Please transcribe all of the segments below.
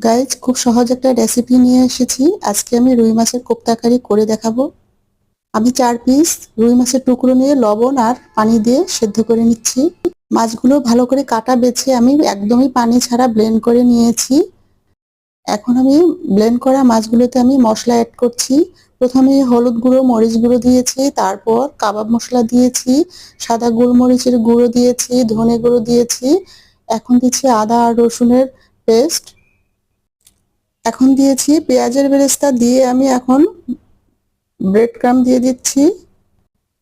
Guys খুব সহজ একটা রেসিপি নিয়ে এসেছি। আজকে আমি রুই মাছের কোপ্তাকারি করে দেখাবো। আমি চার পিস রুই মাছের টুকরো নিয়ে লবণ আর পানি দিয়ে সেদ্ধ করে নিচ্ছি। মাছগুলো ভালো করে কাটা বেছে আমি একদমই পানি ছাড়া ব্লেন্ড করে নিয়েছি। এখন আমি ব্লেন্ড করা মাছগুলোতে আমি মশলা অ্যাড করছি। প্রথমে হলুদ গুঁড়ো, মরিচ গুঁড়ো দিয়েছি, তারপর কাবাব মশলা দিয়েছি, সাদা গোলমরিচের গুঁড়ো দিয়েছি, ধনে গুঁড়ো দিয়েছি। এখন দিচ্ছি আদা আর রসুনের পেস্ট এখন দিয়েছি, পেঁয়াজের বেরেস্তা দিয়ে আমি এখন ব্রেড ক্রাম দিয়ে দিচ্ছি।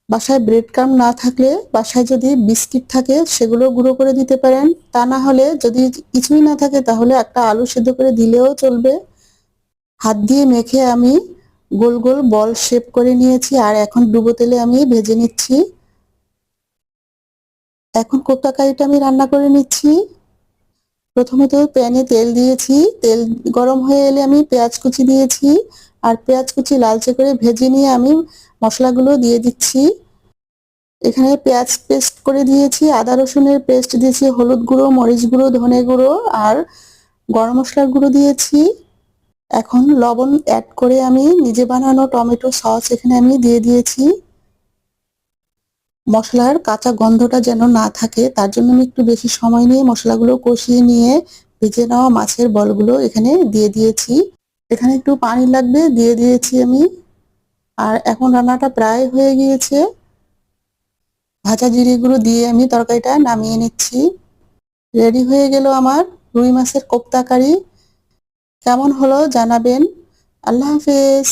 বাসায় ব্রেড ক্রাম না থাকলে, বাসায় যদি বিস্কিট থাকে, সেগুলো গুঁড়ো করে দিতে পারেন। তা না হলে যদি কিছুই না থাকে, তাহলে একটা আলু সেদ্ধ করে দিলেও চলবে। হাত দিয়ে মেখে আমি গোল গোল বল শেপ করে নিয়েছি, আর এখন ডুবো তেলে আমি ভেজে নিচ্ছি। এখন কোপ্তা কারিটা আমি রান্না করে নিচ্ছি। প্রথমে তো প্যানে তেল দিয়েছি, তেল গরম হয়ে এলে আমি পেঁয়াজ কুচি দিয়েছি আর পেঁয়াজ কুচি লালচে করে ভেজে নিয়ে আমি মশলাগুলো দিয়ে দিচ্ছি। এখানে পেঁয়াজ পেস্ট করে দিয়েছি, আদা রসুনের পেস্ট দিয়েছি, হলুদ গুঁড়ো, মরিচ গুঁড়ো, ধনে গুঁড়ো আর গরম মশলার গুঁড়ো দিয়েছি। এখন লবণ অ্যাড করে আমি নিজে বানানো টমেটো সস এখানে আমি দিয়ে দিয়েছি। মশলার কাঁচা গন্ধটা যেন না থাকে, তার জন্য আমি একটু বেশি সময় নিয়ে মশলাগুলো কষিয়ে নিয়ে ভেজে নেওয়া মাছের বলগুলো এখানে দিয়ে দিয়েছি। এখানে একটু পানি লাগবে, দিয়ে দিয়েছি আমি। আর এখন রান্নাটা প্রায় হয়ে গিয়েছে। ভাজা জিরেগুলো দিয়ে আমি তরকারিটা নামিয়ে নিচ্ছি। রেডি হয়ে গেল আমার রুই মাছের কোপ্তা কারি কেমন হলো জানাবেন। আল্লাহ হাফেজ।